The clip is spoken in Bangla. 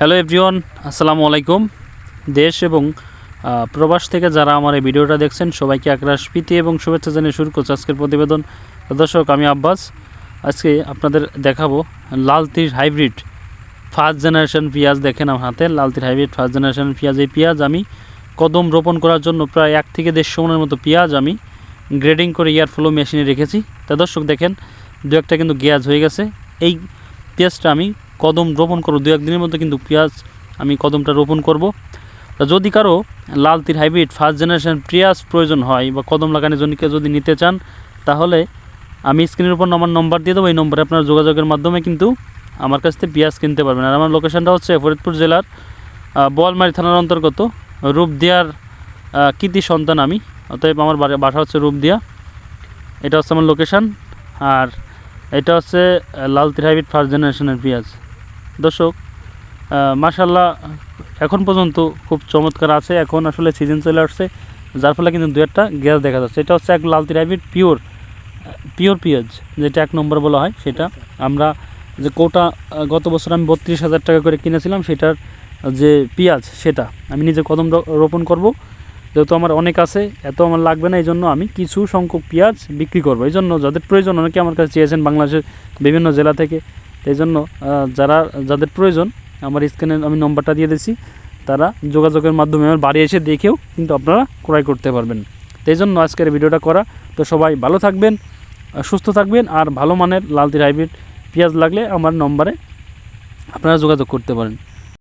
হ্যালো এভরিওয়ান, আসসালামু আলাইকুম। দেশ এবং প্রবাস থেকে যারা আমার এই ভিডিওটা দেখছেন, সবাইকে একরাশ প্রীতি এবং শুভেচ্ছা জানিয়ে শুরু করছে আজকের প্রতিবেদন। দর্শক, আমি আব্বাস। আজকে আপনাদের দেখাবো লাল তীর হাইব্রিড ফার্স্ট জেনারেশন পেঁয়াজ দেখেন আমার হাতে। লাল তীর হাইব্রিড ফার্স্ট জেনারেশন পেঁয়াজ। এই পেঁয়াজ আমি কদম রোপণ করার জন্য প্রায় এক থেকে দেড়শো মনের মতো পেঁয়াজ আমি গ্রেডিং করে এয়ার ফ্লো মেশিনে রেখেছি। তা দর্শক, দেখেন, দু একটা কিন্তু গ্যাস হয়ে গেছে। এই পেঁয়াজটা আমি কদম রোপণ করব দু একদিনের মধ্যে কিন্তু পেঁয়াজ আমি কদমটা রোপণ করব। তা যদি কারও লাল তীর হাইব্রিড ফার্স্ট জেনারেশন পেঁয়াজ প্রয়োজন হয় বা কদম লাগানোর জন্য যদি নিতে চান তাহলে আমি স্ক্রিনের উপর আমার নম্বর দিয়ে দেবো এই নম্বরে আপনার যোগাযোগের মাধ্যমে কিন্তু আমার কাছ থেকে পেঁয়াজ কিনতে পারবেন। আর আমার লোকেশনটা হচ্ছে ফরিদপুর জেলার বোয়ালমারি থানার অন্তর্গত রূপদিয়ার কৃতি সন্তান আমি। অতএব আমার বাসা হচ্ছে রূপদিয়া। এটা হচ্ছে আমার লোকেশান আর এটা হচ্ছে আহ, লাল তীর হাইব্রিড ফার্স্ট জেনারেশনের পেঁয়াজ। দর্শক মাশাল্লাহ এখন পর্যন্ত খুব চমৎকার আছে। এখন আসলে সিজন চলে আসছে, যার ফলে কিন্তু দু একটা গ্যাস দেখা যাচ্ছে। এটা হচ্ছে এক লাল তীর হাইব্রিড পিওর পিওর পেঁয়াজ, যেটা এক নম্বর বলা হয় সেটা। আমরা যে কোটা গত বছর আমি বত্রিশ হাজার টাকা করে কিনেছিলাম, সেটার যে পেঁয়াজ, সেটা। আমি নিজে কদম রোপণ করব। যেহেতু আমার অনেক আছে, এত আমার লাগবে না এই জন্য আমি কিছু সংখ্যক পেঁয়াজ বিক্রি করব। এই জন্য যাদের প্রয়োজন, অনেকে আমার কাছে চেয়েছেন বাংলাদেশের বিভিন্ন জেলা থেকে। এই জন্য যারা, যাদের প্রয়োজন, আমার স্ক্রিনে আমি নম্বরটা দিয়ে দিচ্ছি তারা যোগাযোগের মাধ্যমে আমার বাড়ি এসে দেখেও কিন্তু আপনারা ক্রয় করতে পারবেন। এই জন্য আজকের ভিডিওটা করা। তো সবাই ভালো থাকবেন সুস্থ থাকবেন, আর ভালো মানের লালতির হাইব্রিড পেঁয়াজ লাগলে আমার নম্বরে আপনারা যোগাযোগ করতে পারেন।